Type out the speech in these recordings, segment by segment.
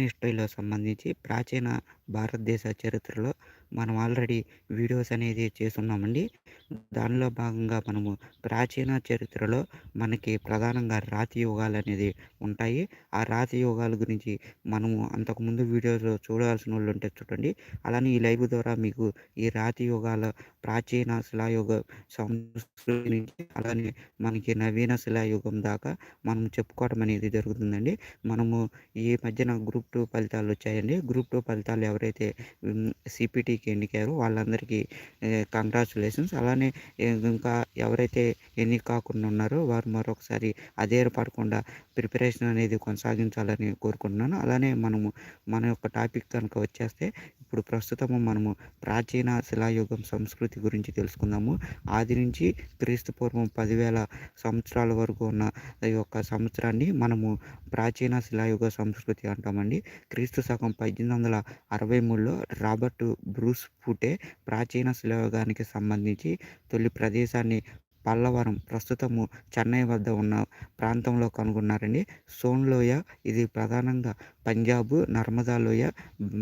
హిస్టరీలో సంబంధించి ప్రాచీన భారతదేశ చరిత్రలో మనం ఆల్రెడీ వీడియోస్ అనేది చేసున్నామండి దానిలో భాగంగా మనము ప్రాచీన చరిత్రలో మనకి ప్రధానంగా రాతి యుగాలు అనేది ఉంటాయి. ఆ రాతి యుగాల గురించి మనము అంతకుముందు వీడియోలో చూడాల్సిన వాళ్ళు ఉంటే చూడండి. అలానే ఈ లైవ్ ద్వారా మీకు ఈ రాతి యుగాల ప్రాచీన శిలాయుగ సంస్కృతి నుంచి అలానే మనకి నవీన శిలాయుగం దాకా మనం చెప్పుకోవడం అనేది జరుగుతుందండి. మనము ఈ మధ్యన గ్రూప్ టూ ఫలితాలు వచ్చాయండి. గ్రూప్ టూ ఫలితాలు ఎవరైతే సిపిటికి ఎన్నికారు వాళ్ళందరికీ కంగ్రాచులేషన్స్. అలానే ఇంకా ఎవరైతే ఎన్నిక కాకుండా ఉన్నారో వారు మరొకసారి అదే పడకుండా ప్రిపరేషన్ అనేది కొనసాగించాలని కోరుకుంటున్నాను. అలానే మనము మన యొక్క టాపిక్ కనుక వచ్చేస్తే ఇప్పుడు ప్రస్తుతము మనము ప్రాచీన శిలాయుగం సంస్కృతి గురించి తెలుసుకుందాము. ఆది నుంచి క్రీస్తు పూర్వం పదివేల సంవత్సరాల వరకు ఉన్న ఈ యొక్క సంవత్సరాన్ని మనము ప్రాచీన శిలాయుగ సంస్కృతి అంటామండి. క్రీస్తు శకం పద్దెనిమిది వందల అరవై మూడులో రాబర్ట్ బ్రూస్ ఫుటే ప్రాచీన శిలాయుగానికి సంబంధించి తొలి ప్రదేశాన్ని పల్లవరం ప్రస్తుతము చెన్నై వద్ద ఉన్న ప్రాంతంలో కనుగొన్నారండి. సోన్ లోయ ఇది ప్రధానంగా పంజాబ్ నర్మదా లోయ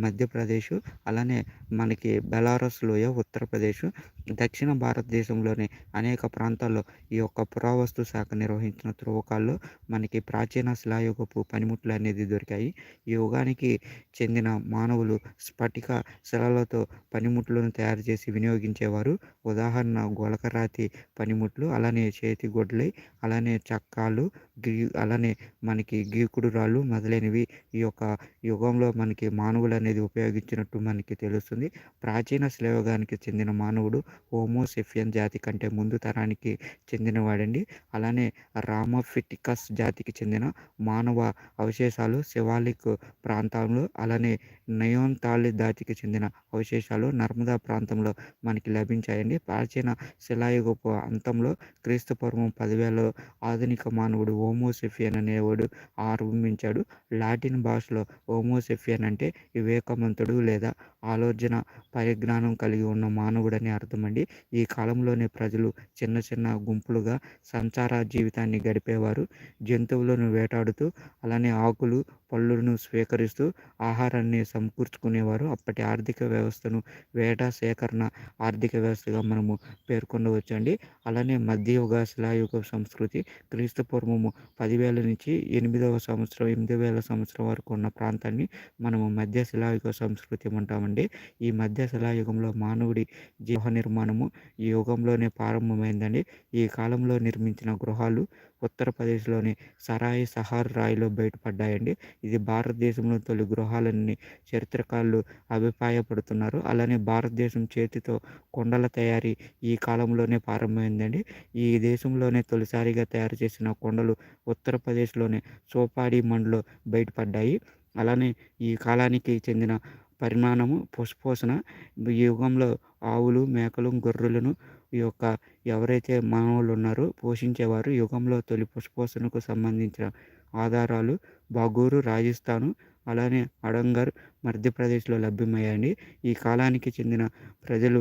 మధ్యప్రదేశ్ అలానే మనకి బెలారస్ లోయ ఉత్తరప్రదేశ్ దక్షిణ భారతదేశంలోని అనేక ప్రాంతాల్లో ఈ యొక్క పురావస్తు శాఖ నిర్వహించిన త్రవ్వకాల్లో మనకి ప్రాచీన శిలాయుగపు పనిముట్లు అనేది దొరికాయి. ఈ యుగానికి చెందిన మానవులు స్ఫటిక శిలలతో పనిముట్లను తయారు చేసి వినియోగించేవారు. ఉదాహరణ గొలకరాతి పనిముట్లు అలానే చేతి గొడ్లై అలానే చక్కాలు గీ అలానే మనకి గీకుడు రాళ్ళు మొదలైనవి ఈ యొక్క యుగంలో మనకి మానవులు అనేది ఉపయోగించినట్టు మనకి తెలుస్తుంది. ప్రాచీన శ్లేవగానికి చెందిన మానవుడు హోమోసెఫియన్ జాతి కంటే ముందు తరానికి చెందినవాడండి. అలానే రామఫిటికస్ జాతికి చెందిన మానవ అవశేషాలు శివాలిక్ ప్రాంతంలో అలానే నయోన్తాళి జాతికి చెందిన అవశేషాలు నర్మదా ప్రాంతంలో మనకి లభించాయండి. ప్రాచీన శిలాయుగపు అంతంలో క్రీస్తు పూర్వం పదివేల ఆధునిక మానవుడు హోమోసెఫియన్ అనేవాడు ఆరంభించాడు. లాటిన్ భాష భాషలో హోమోసెఫియన్ అంటే వివేకవంతుడు లేదా ఆలోచన పరిజ్ఞానం కలిగి ఉన్న మానవుడని అర్థమండి. ఈ కాలంలోనే ప్రజలు చిన్న చిన్న గుంపులుగా సంచార జీవితాన్ని గడిపేవారు. జంతువులను వేటాడుతూ అలానే ఆకులు పళ్ళును స్వీకరిస్తూ ఆహారాన్ని సమకూర్చుకునేవారు. అప్పటి ఆర్థిక వ్యవస్థను వేట సేకరణ ఆర్థిక వ్యవస్థగా మనము పేర్కొనవచ్చండి. అలానే మధ్యయుగ శిలాయుగ సంస్కృతి క్రీస్తు పూర్వము పదివేల నుంచి ఎనిమిదవ సంవత్సరం ఎనిమిది వేల సంవత్సరం వరకు ఉన్న ప్రాంతాన్ని మనము మధ్య శిలాయుగ సంస్కృతి అంటామండి. ఈ మధ్య శిలాయుగంలో మానవుడి గృహ నిర్మాణము ఈ యుగంలోనే ప్రారంభమైందండి. ఈ కాలంలో నిర్మించిన గృహాలు ఉత్తరప్రదేశ్లోని సరాయి సహార్ రాయిలో బయటపడ్డాయండి. ఇది భారతదేశంలో తొలి గృహాలని చరిత్రకారులు అభిప్రాయపడుతున్నారు. అలానే భారతదేశం చేతితో కొండల తయారీ ఈ కాలంలోనే ప్రారంభమైందండి. ఈ దేశంలోనే తొలిసారిగా తయారు చేసిన కొండలు ఉత్తరప్రదేశ్లోని సోపాడి మండలో బయటపడ్డాయి. అలానే ఈ కాలానికి చెందిన పరిమాణము పుష్పోషణ ఈ యుగంలో ఆవులు మేకలు గొర్రెలను ఈ యొక్క ఎవరైతే మానవులు ఉన్నారో పోషించేవారు యుగంలో తొలి పుష్పోషణకు సంబంధించిన ఆధారాలు బాగూరు రాజస్థాను అలానే అడంగర్ మధ్యప్రదేశ్లో లభ్యమయ్యాయండి. ఈ కాలానికి చెందిన ప్రజలు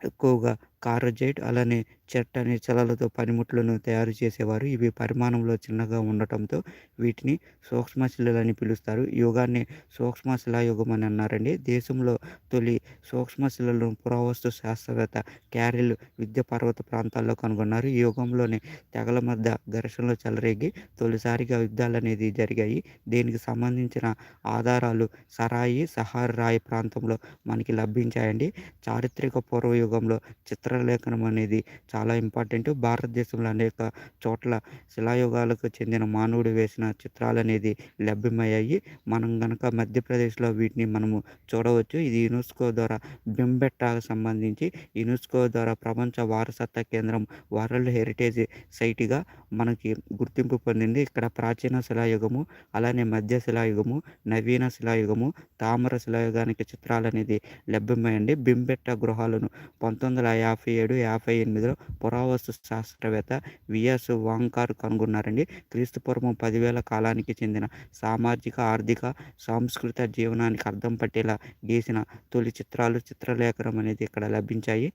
ఎక్కువగా కారోజైట్ అలానే చెట్ అనే చలలతో పనిముట్లను తయారు చేసేవారు. ఇవి పరిమాణంలో చిన్నగా ఉండటంతో వీటిని సూక్ష్మశిలలు అని పిలుస్తారు. యుగాన్ని సూక్ష్మశిలా యుగం అని అన్నారండి. దేశంలో తొలి సూక్ష్మశిలలను పురావస్తు శాస్త్రవేత్త క్యారిల్ విద్య పర్వత ప్రాంతాల్లో కనుగొన్నారు. ఈ యుగంలోనే తెగల మధ్య ఘర్షణలు చెలరేగి తొలిసారిగా యుద్ధాలు అనేది జరిగాయి. దీనికి సంబంధించిన ఆధారాలు సరాయి సహార్ రాయి ప్రాంతంలో మనకి లభించాయండి. చారిత్రక పూర్వయుగంలో చిత్రలేఖనం అనేది చాలా ఇంపార్టెంట్. భారతదేశంలో అనేక చోట్ల శిలాయుగాలకు చెందిన మానవుడు వేసిన చిత్రాలు అనేది లభ్యమయ్యాయి. మనం గనక మధ్యప్రదేశ్లో వీటిని మనము చూడవచ్చు. ఇది యునెస్కో ద్వారా బింబెట్టాకు సంబంధించి యునెస్కో ద్వారా ప్రపంచ వారసత్వ కేంద్రం వరల్డ్ హెరిటేజ్ సైట్గా మనకి గుర్తింపు పొందింది. ఇక్కడ ప్రాచీన శిలాయుగము అలానే మధ్య శిలాయుగము నవీన శిలాయుగము తామర శిలాయుగానికి చిత్రాలు అనేది లభ్యమయ్యండి. బింబెట్ట గృహాలను పంతొమ్మిది వందల యాభై ఏడు యాభై ఎనిమిదిలో పురావస్తు శాస్త్రవేత్త విఎస్ వాంకార్ కనుగొన్నారండి. క్రీస్తుపూర్వం పదివేల కాలానికి చెందిన సామాజిక ఆర్థిక సాంస్కృతిక జీవనానికి అర్థం పట్టేలా గీసిన తొలి చిత్రాలు చిత్రలేఖనం అనేది ఇక్కడ లభించాయి.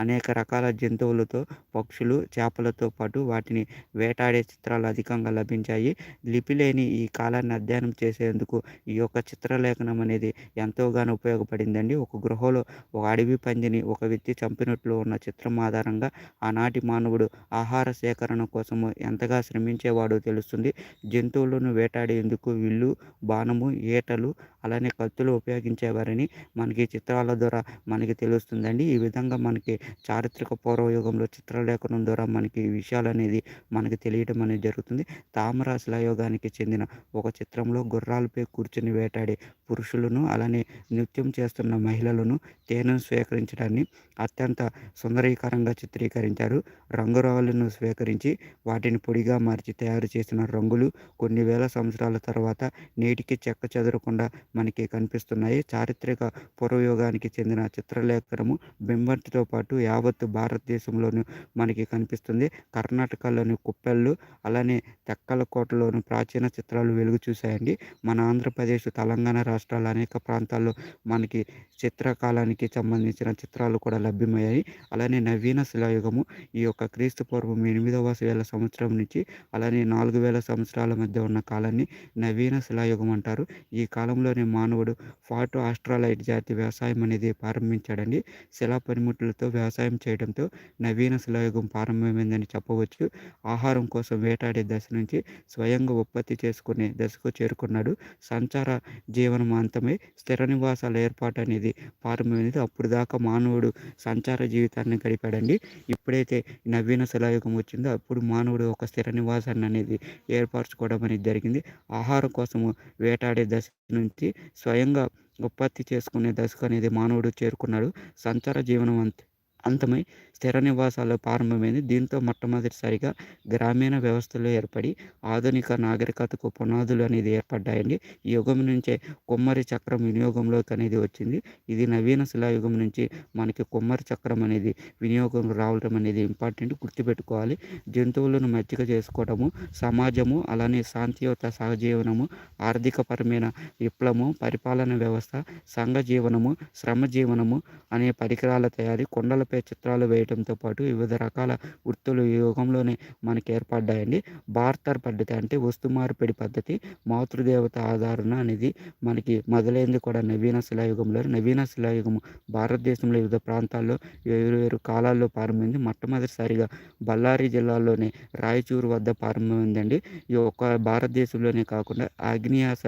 అనేక రకాల జంతువులతో పక్షులు చేపలతో పాటు వాటిని వేటాడే చిత్రాలు అధికంగా లభించాయి. లిపి లేని ఈ కాలాన్ని అధ్యయనం చేసేందుకు ఈ యొక్క చిత్రలేఖనం అనేది ఎంతోగానో ఉపయోగపడిందండి. ఒక గృహలో ఒక అడవి పందిని ఒక వ్యక్తి చంపినట్లు ఉన్న చిత్రం ఆధారంగా ఆనాటి మానవుడు ఆహార సేకరణ కోసము ఎంతగా శ్రమించేవాడో తెలుస్తుంది. జంతువులను వేటాడేందుకు విల్లు బాణము ఈటలు అలానే కత్తులు ఉపయోగించేవారని మనకి చిత్రాల ద్వారా మనకి తెలుస్తుందండి. ఈ విధంగా మనకి చారిత్రక పూర్వయుగంలో చిత్రలేఖనం ద్వారా మనకి ఈ విషయాలు అనేది మనకి తెలియడం అనేది జరుగుతుంది. తామర శిలాయుగానికి చెందిన ఒక చిత్రంలో గుర్రాలపై కూర్చుని వేటాడే పురుషులను అలానే నృత్యం చేస్తున్న మహిళలను తేనెను స్వీకరించడాన్ని అత్యంత సుందరీకరంగా చిత్రీకరించారు. రంగురాళ్ళను స్వీకరించి వాటిని పొడిగా మార్చి తయారు చేసిన రంగులు కొన్ని వేల సంవత్సరాల తర్వాత నేటికి చెక్క చెదరకుండా మనకి కనిపిస్తున్నాయి. చారిత్రక పూర్వయోగానికి చెందిన చిత్రలేఖనము బింబంటితో పాటు యావత్తు భారతదేశంలోనూ మనకి కనిపిస్తుంది. కర్ణాటకలోని కుప్పెళ్ళు అలానే తెక్కలకోటలోని ప్రాచీన చిత్రాలు వెలుగు చూశాయండి. మన ఆంధ్రప్రదేశ్ తెలంగాణ రాష్ట్రాల అనేక ప్రాంతాల్లో మనకి చిత్రకాలానికి సంబంధించిన చిత్రాలు కూడా లభ్యమయ్యాయి. అలానే నవీన శిలాయుగము ఈ యొక్క క్రీస్తు పూర్వం ఎనిమిదవ వేల సంవత్సరం నుంచి అలానే నాలుగు వేల సంవత్సరాల మధ్య ఉన్న కాలాన్ని నవీన శిలాయుగం అంటారు. ఈ కాలంలోనే మానవుడు ఫాటో ఆస్ట్రాలైట్ జాతి వ్యవసాయం అనేది ప్రారంభించాడండి. శిలా పనిముట్లతో వ్యవసాయం చేయడంతో నవీన శిలాయుగం ప్రారంభమైందని చెప్పవచ్చు. ఆహారం కోసం వేటాడే దశ నుంచి స్వయంగా ఉత్పత్తి చేసుకునే దశకు చేరుకున్నాడు. సంచార జీవనం అంతమై స్థిర నివాసాల ఏర్పాటు అనేది ప్రారంభమైంది. అప్పుడు దాకా మానవుడు సంచార జీవితం జీవితాన్ని గడిపాడండి. ఇప్పుడైతే నవీన శిలాయుగం వచ్చిందో అప్పుడు మానవుడు ఒక స్థిర నివాసాన్ని అనేది ఏర్పరచుకోవడం అనేది జరిగింది. ఆహారం కోసము వేటాడే దశ నుంచి స్వయంగా ఉత్పత్తి చేసుకునే దశకు అనేది మానవుడు చేరుకున్నాడు. సంచార జీవనం అంత అంతమై స్థిర నివాసాలు ప్రారంభమైంది. దీంతో మొట్టమొదటిసారిగా గ్రామీణ వ్యవస్థలు ఏర్పడి ఆధునిక నాగరికతకు పునాదులు అనేది ఏర్పడ్డాయండి. ఈ యుగం నుంచే కుమ్మరి చక్రం వినియోగంలోకి అనేది వచ్చింది. ఇది నవీన శిలాయుగం నుంచి మనకి కుమ్మరి చక్రం అనేది వినియోగం రావడం అనేది ఇంపార్టెంట్ గుర్తుపెట్టుకోవాలి. జంతువులను మచ్చిక చేసుకోవడము సమాజము అలానే శాంతియుత సహజీవనము ఆర్థికపరమైన విప్లవము పరిపాలన వ్యవస్థ సంఘ జీవనము శ్రమ జీవనము అనే పరికరాల తయారీ కొండల పై చిత్రాలు వేయడంతో పాటు వివిధ రకాల వృత్తులు ఈ యుగంలోనే మనకి ఏర్పడ్డాయండి బార్తర్ పద్ధతి అంటే వస్తు మార్పిడి పద్ధతి. మాతృదేవత ఆధారణ అనేది మనకి మొదలైంది కూడా నవీన శిలాయుగంలో. నవీన శిలాయుగం భారతదేశంలో వివిధ ప్రాంతాల్లో వేరు వేరు కాలాల్లో ప్రారంభమైంది మొట్టమొదటిసారిగా బళ్ళారి జిల్లాలోని రాయచూరు వద్ద ప్రారంభమైందండి ఈ ఒక్క భారతదేశంలోనే కాకుండా ఆగ్నేయాస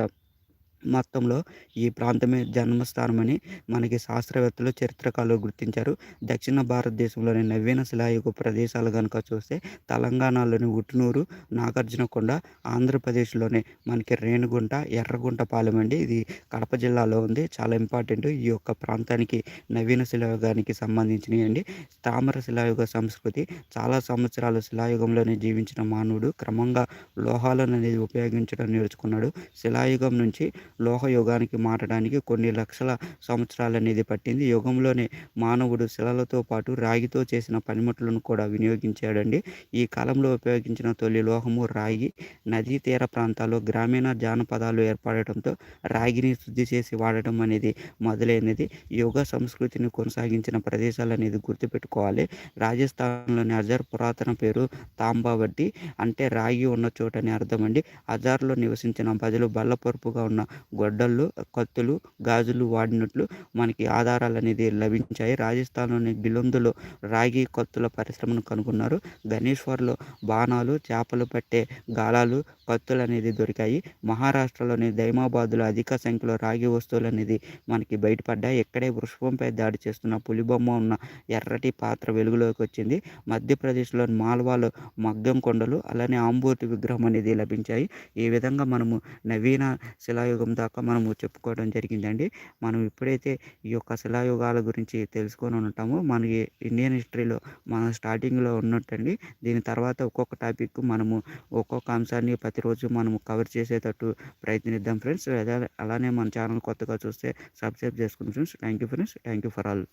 మొత్తంలో ఈ ప్రాంతమే జన్మస్థానమని మనకి శాస్త్రవేత్తలు చరిత్రకారులు గుర్తించారు. దక్షిణ భారతదేశంలోని నవీన శిలాయుగ ప్రదేశాలు కనుక చూస్తే తెలంగాణలోని ఉట్నూరు నాగార్జునకొండ ఆంధ్రప్రదేశ్లోని మనకి రేణుగుంట ఎర్రగుంట పాలెం అండి. ఇది కడప జిల్లాలో ఉంది. చాలా ఇంపార్టెంట్ ఈ యొక్క ప్రాంతానికి నవీన శిలాయుగానికి సంబంధించినవి అండి. తామర శిలాయుగ సంస్కృతి చాలా సంవత్సరాలు శిలాయుగంలోనే జీవించిన మానవుడు క్రమంగా లోహాలను అనేది ఉపయోగించడం నేర్చుకున్నాడు. శిలాయుగం నుంచి లోహ యుగానికి మారడానికి కొన్ని లక్షల సంవత్సరాలు అనేది పట్టింది. యుగంలోనే మానవుడు శిలలతో పాటు రాగితో చేసిన పనిముట్లను కూడా వినియోగించాడండి. ఈ కాలంలో ఉపయోగించిన తొలి లోహము రాగి. నదీ తీర ప్రాంతాల్లో గ్రామీణ జానపదాలు ఏర్పడటంతో రాగిని శుద్ధి చేసి వాడటం అనేది మొదలైనది. యుగ సంస్కృతిని కొనసాగించిన ప్రదేశాలు అనేది గుర్తుపెట్టుకోవాలి. రాజస్థాన్లోని అజర్ పురాతన పేరు తాంబావడ్డి. అంటే రాగి ఉన్న చోటని అర్థం అండి అజార్లో నివసించిన ప్రజలు బల్లపరుపుగా ఉన్న గొడ్డళ్ళు కత్తులు గాజులు వాడినట్లు మనకి ఆధారాలు అనేది లభించాయి. రాజస్థాన్లోని గిలొందులో రాగి కత్తుల పరిశ్రమను కనుగొన్నారు. గణేశ్వర్లో బాణాలు చేపలు పట్టే గాలాలు కత్తులు అనేది దొరికాయి. మహారాష్ట్రలోని దైమాబాద్లో అధిక సంఖ్యలో రాగి వస్తువులు అనేది మనకి బయటపడ్డాయి. ఇక్కడే వృషభంపై దాడి చేస్తున్న పులిబొమ్మ ఉన్న ఎర్రటి పాత్ర వెలుగులోకి వచ్చింది మధ్యప్రదేశ్లోని మాల్వాలో మగ్గం కొండలు అలానే ఆంబూర్తి విగ్రహం అనేది లభించాయి. ఈ విధంగా మనము నవీన శిలాయుగం దాకా మనము చెప్పుకోవడం జరిగిందండి. మనం ఇప్పుడైతే ఈ యొక్క శిలాయుగాల గురించి తెలుసుకొని ఉంటామో మనకి ఇండియన్ హిస్టరీలో మన స్టార్టింగ్లో ఉన్నట్టండి. దీని తర్వాత ఒక్కొక్క టాపిక్ మనము ఒక్కొక్క అంశాన్ని ప్రతిరోజు మనము కవర్ చేసేటట్టు ప్రయత్నిద్దాం ఫ్రెండ్స్. అలానే మన ఛానల్ కొత్తగా చూస్తే సబ్స్క్రైబ్ చేసుకోండి friends. Thank you friends. Thank you for all.